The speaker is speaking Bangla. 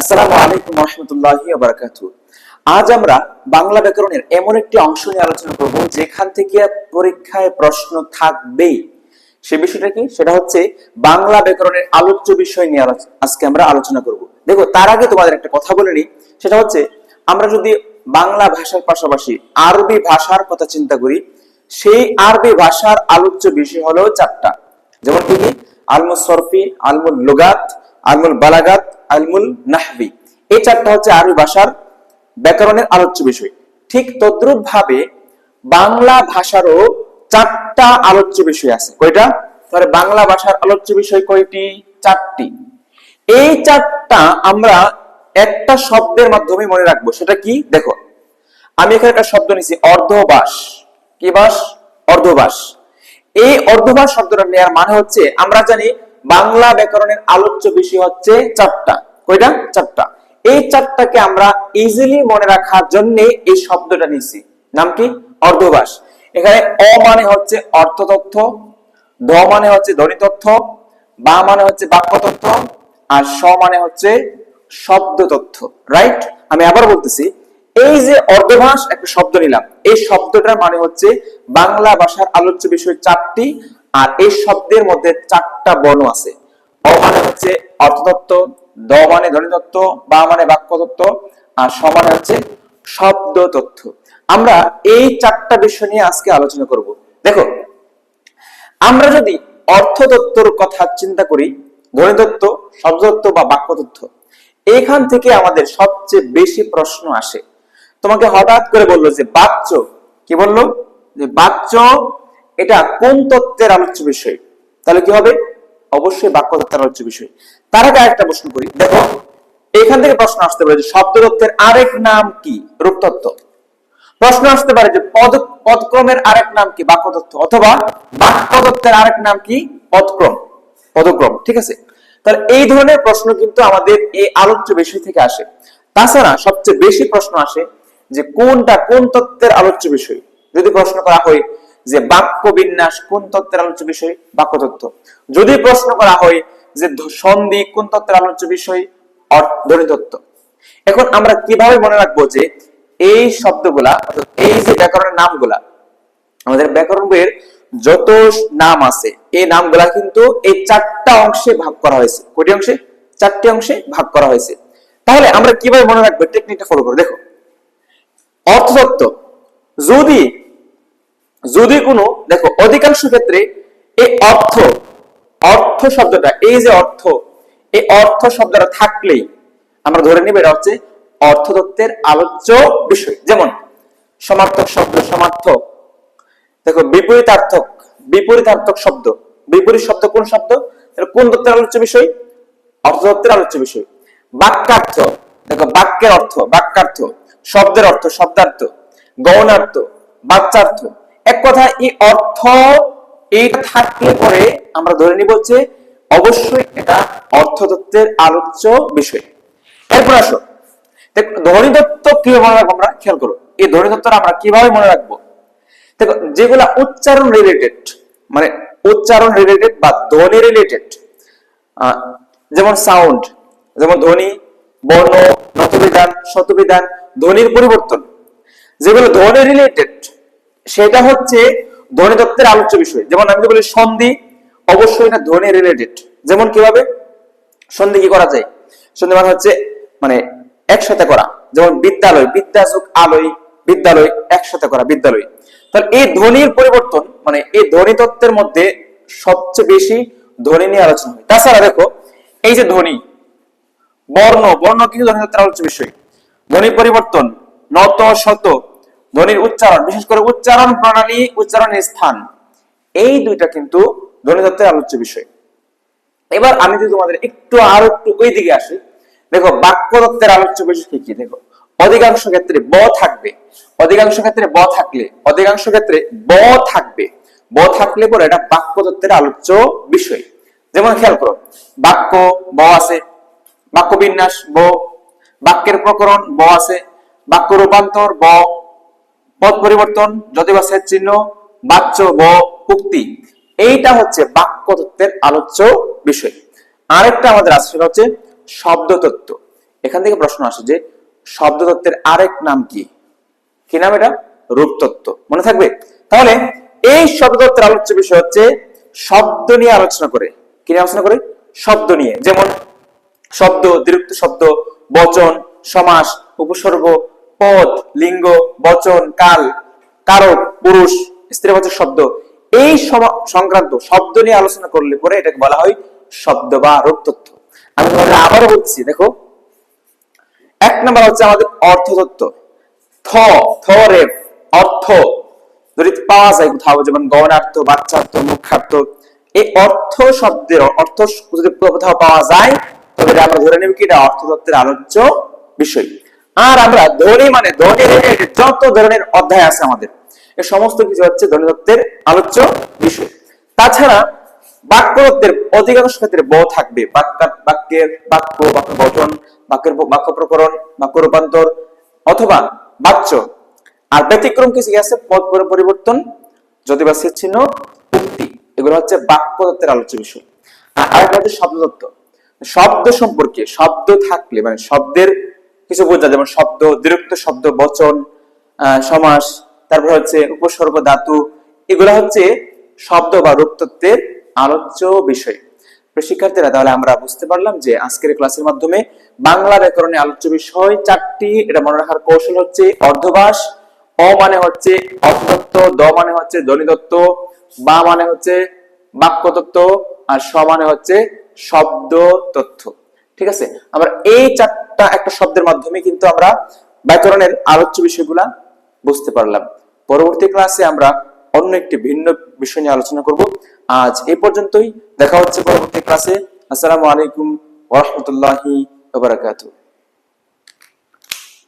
আসসালামু আলাইকুম রহমতুল্লাহি বারাকাতু আজ আমরা বাংলা ব্যাকরণের এমন একটি অংশ নিয়ে আলোচনা করব, যেখান থেকে পরীক্ষায় প্রশ্ন থাকবেই। সে বিষয়টা কি? সেটা হচ্ছে বাংলা ব্যাকরণের আলোচ্য বিষয় নিয়ে আজকে আমরা আলোচনা করব। দেখো, তার আগে তোমাদের একটা কথা বলে নিই। সেটা হচ্ছে, আমরা যদি বাংলা ভাষার পাশাপাশি আরবি ভাষার কথা চিন্তা করি, সেই আরবি ভাষার আলোচ্য বিষয় হলো চারটা। যেমন কি আলমুল সরফি আলমুল লোগাত, আলমুল বালাগাত আলমুল নাহবি। এই চারটা হচ্ছে আরবি ভাষার ব্যাকরণের আলোচ্য বিষয়। ঠিক তদ্রুপ ভাবে বাংলা ভাষারও চারটা আলোচ্য বিষয় আছে। কয়টা? তাহলে বাংলা ভাষার আলোচ্য বিষয় কয়টি? চারটি। এই চারটা আমরা একটা শব্দের মাধ্যমে মনে রাখব। সেটা কি? দেখো, আমি এখানে একটা শব্দ নিছি অর্ধবাস। কি বাস? অর্ধবাস। এই অর্ধবাস শব্দটা নেওয়ার মানে হচ্ছে, আমরা জানি বাংলা ব্যাকরণের আলোচ্য বিষয় হচ্ছে চারটা। কয়টা? চারটা। এই চারটাকে আমরা ইজিলি মনে রাখার জন্য এই শব্দটা নিছি নাম কি? অর্ধবাস। এখানে অ মানে হচ্ছে অর্থ তথ্য দ মানে হচ্ছে ধ্বনি তথ্য বা মানে হচ্ছে বাক্য তথ্য আর স মানে হচ্ছে শব্দ তথ্য রাইট আমি আবার বলতেছি, এই যে অর্ধভাস একটা শব্দ নিলাম, এই শব্দটার মানে হচ্ছে বাংলা ভাষার আলোচ্য বিষয় চারটি আর এই শব্দের মধ্যে চারটা বর্ণ আছে। অ মানে হচ্ছে অর্থতত্ত্ব দ মানে ধ্বনিতত্ত্ব, বা মানে বাক্য তত্ত্ব আর স মানে হচ্ছে শব্দ তথ্য আমরা এই চারটা বিষয় নিয়ে আজকে আলোচনা করব। দেখো, আমরা যদি অর্থতত্ত্বর কথা চিন্তা করি, ধ্বনিতত্ত্ব, শব্দতত্ত্ব বা বাক্যতত্ত্ব এখান থেকে আমাদের সবচেয়ে বেশি প্রশ্ন আসে। তোমাকে হঠাৎ করে বলল যে বাচ্চ কি বলল? যে বাচ্চ এটা কোন তত্ত্বের আলোচ্য বিষয়? তাহলে কি হবে? অবশ্যই বাক্য তত্ত্বের আলোচ্য বিষয়। তার আগে একটা প্রশ্ন করি। দেখো, এখান থেকে প্রশ্ন আসতে পারে যে শব্দ তত্ত্বের আরেক নাম কি? রূপতত্ত্ব। প্রশ্ন আসতে পারে যে পদ, পদক্রমের আরেক নাম কি? বাক্যতত্ত্ব। অথবা বাক্যতত্ত্বের আরেক নাম কি? পদক্রম। পদক্রম, ঠিক আছে? তাহলে এই ধরনের প্রশ্ন কিন্তু আমাদের এই আলোচ্য বিষয় থেকে আসে। তাছাড়া সবচেয়ে বেশি প্রশ্ন আসে যে কোনটা কোন তত্ত্বের আলোচ্য বিষয়? যদি প্রশ্ন করা হয় যে বাক্য বিন্যাস কোন তত্ত্বের আলোচ্য বিষয় বাক্যতত্ত্ব যদি প্রশ্ন করা হয় যে সন্ধি কোন তত্ত্বের আলোচ্য বিষয় ধ্বনিতত্ত্ব। এখন আমরা কীভাবে মনে রাখব যে এই শব্দগুলা এই যে ব্যাকরণের নামগুলা, আমাদের ব্যাকরণ বইয়ের যত নাম আছে, এই নামগুলা কিন্তু এই চারটা অংশে ভাগ করা হয়েছে। কয়টি অংশে? চারটি অংশে ভাগ করা হয়েছে। তাহলে আমরা কীভাবে মনে রাখব? টেকনিকটা ফলো করো। দেখো। অর্থতত্ত্ব। যদি যদি কোনো দেখো, অধিকাংশ ক্ষেত্রে এই অর্থ অর্থ শব্দটা, এই যে অর্থ, এই অর্থ শব্দটা থাকলেই আমরা ধরে নিব এটা হচ্ছে অর্থতত্ত্বের আলোচ্য বিষয়। যেমন, সমার্থক শব্দ, সমার্থক। দেখো, বিপরীতার্থক বিপরীতার্থক শব্দ। বিপরীত শব্দ কোন শব্দ? কোন তত্ত্বের আলোচ্য বিষয়? অর্থতত্ত্বের আলোচ্য বিষয়। বাক্যার্থ, দেখো, বাক্যের অর্থ, বাক্যার্থ। শব্দের অর্থ, শব্দার্থ। গৌণার্থ বাচ্চার্থ। এক কথা, এই অর্থ এইটা থাকলে পরে আমরা ধরে নিব যে অবশ্যই এটা অর্থতত্ত্বের আলোচ্য বিষয়। এরপর আসো। দেখো ধ্বনিতত্ত্ব কীভাবে মনে রাখব আমরা? খেয়াল করো, এই ধ্বনিতত্ত্বটা আমরা কীভাবে মনে রাখব? দেখো, যেগুলা উচ্চারণ রিলেটেড মানে উচ্চারণ রিলেটেড বা ধ্বনি রিলেটেড যেমন সাউন্ড যেমন ধ্বনি, বর্ণ নতবিধান শতবিধান, ধ্বনির পরিবর্তন, যেগুলো ধ্বনি রিলেটেড সেটা হচ্ছে ধ্বনি তত্ত্বের আলোচ্য বিষয়। যেমন আমি বলি সন্ধি অবশ্যই এটা ধ্বনি রিলেটেড যেমন কীভাবে? সন্ধি কি করা যায়? সন্ধি মানে হচ্ছে মানে একসাথে করা। যেমন বিদ্যালয় বিদ্যাযোগ আলোয়, বিদ্যালয় একসাথে করা, বিদ্যালয়। তাহলে এই ধ্বনির পরিবর্তন মানে এই ধ্বনি তত্ত্বের মধ্যে সবচেয়ে বেশি ধ্বনি নিয়ে আলোচনা হয়। তাছাড়া দেখো, এই যে ধ্বনি, বর্ণ বর্ণ কিন্তু ধ্বনি তত্ত্বের আলোচ্য বিষয়। ধ্বনি পরিবর্তন, নত, শত ধ্বনির উচ্চারণ, বিশেষ করে উচ্চারণ প্রণালী, উচ্চারণের স্থান, এই দুইটা কিন্তু ধ্বনি তত্ত্বের আলোচ্য বিষয়। এবার আমি যদি তোমাদের একটু আরও একটু ওই দিকে আসি, দেখো বাক্য আলোচ্য বিষয় কি কি? দেখো, অধিকাংশ ক্ষেত্রে ব থাকবে। অধিকাংশ ক্ষেত্রে ব থাকলে, অধিকাংশ ক্ষেত্রে ব থাকবে। ব থাকলে পরে এটা বাক্য তত্ত্বের আলোচ্য বিষয়। যেমন খেয়াল করো, বাক্য, ব আছে, বাক্য বিন্যাস, ব। বাক্যের প্রকরণ, ব আছে। বাক্য রূপান্তর, ব। পদ পরিবর্তন যদি বা সেচ চিহ্ন, বাচ্য, ব, উক্তি। এইটা হচ্ছে বাক্য তত্ত্বের আলোচ্য বিষয়। আরেকটা আমাদের আছে, সেটা হচ্ছে শব্দ তত্ত্ব এখান থেকে প্রশ্ন আসে যে শব্দ তত্ত্বের আরেক নাম কি? কি নাম এটা? রূপতত্ত্ব। মনে থাকবে? তাহলে এই শব্দতত্ত্বের আলোচ্য বিষয় হচ্ছে শব্দ নিয়ে আলোচনা করে। কি নিয়ে আলোচনা করে? শব্দ নিয়ে। যেমন শব্দ, দীর্ঘ শব্দ, বচন, সমাস, উপসর্গ পদ লিঙ্গ, বচন, কাল, কারক, পুরুষ, স্ত্রীবাচক শব্দ। এই সংক্রান্ত শব্দ নিয়ে আলোচনা করলে পরে এটাকে বলা হয় শব্দ বা রূপতত্ত্ব আমি তোমাদের আবারও বলছি, দেখো। এক নম্বর হচ্ছে আমাদের অর্থতত্ত্ব থ থ রে, অর্থ। যদি পাওয়া যায় কোথাও, যেমন গহনার্থ বাচ্চার্থ মুখার্থ এই অর্থ শব্দের অর্থ যদি কোথাও পাওয়া যায়, তবে আমরা ধরে নেব কি? এটা অর্থতত্ত্বের আলোচ্য বিষয়। আর আমরা ধ্বনি মানে ধ্বনি যত ধরনের অধ্যায় আছে আমাদের, এ সমস্ত কিছু হচ্ছে ধ্বনিতত্ত্বের আলোচ্য বিষয়। তাছাড়া বাক্যতত্ত্বের অধিকাংশ ক্ষেত্রে ব থাকবে। বাক্য, বাক্যের বাক্য বাক্য গঠন, বাক্যের বাক্য প্রকরণ, বাক্য রূপান্তর অথবা বাচ্য। আর ব্যতিক্রম কিছু আছে? পদ পরি- পরিবর্তন যদি বা চিহ্ন উক্তি। এগুলো হচ্ছে বাক্যতত্ত্বের আলোচ্য বিষয়। আর আরেকটা হচ্ছে শব্দতত্ত্ব। শব্দ সম্পর্কে, শব্দ থাকলে মানে শব্দের কিছু বোঝা যেমন শব্দ দীর্ঘ শব্দ, বচন সমাস, তারপর হচ্ছে উপসর্গ, ধাতু, এগুলো হচ্ছে শব্দ বা রূপতত্ত্বের আলোচ্য বিষয়। শিক্ষার্থীরা, তাহলে আমরা বুঝতে পারলাম যে আজকের ক্লাসের মাধ্যমে বাংলা ব্যাকরণে আলোচ্য বিষয় চারটি, এটা মনে রাখার কৌশল হচ্ছে অর্ধবাস, অ মানে হচ্ছে অর্থতত্ত্ব দ মানে হচ্ছে ধ্বনিতত্ত্ব, বা মানে হচ্ছে বাক্যতত্ত্ব, আর স মানে হচ্ছে শব্দ তথ্য ঠিক আছে? আমরা এই চারটা একটা শব্দের মাধ্যমে কিন্তু আমরা ব্যাকরণের আলোচ্য বিষয়গুলা বুঝতে পারলাম। পরবর্তী ক্লাসে আমরা অন্য একটি ভিন্ন বিষয় নিয়ে আলোচনা করব। আজ এ পর্যন্তই। দেখা হচ্ছে পরবর্তী ক্লাসে। আসসালামু আলাইকুম ওয়া রাহমাতুল্লাহি ওয়া বারাকাতুহু।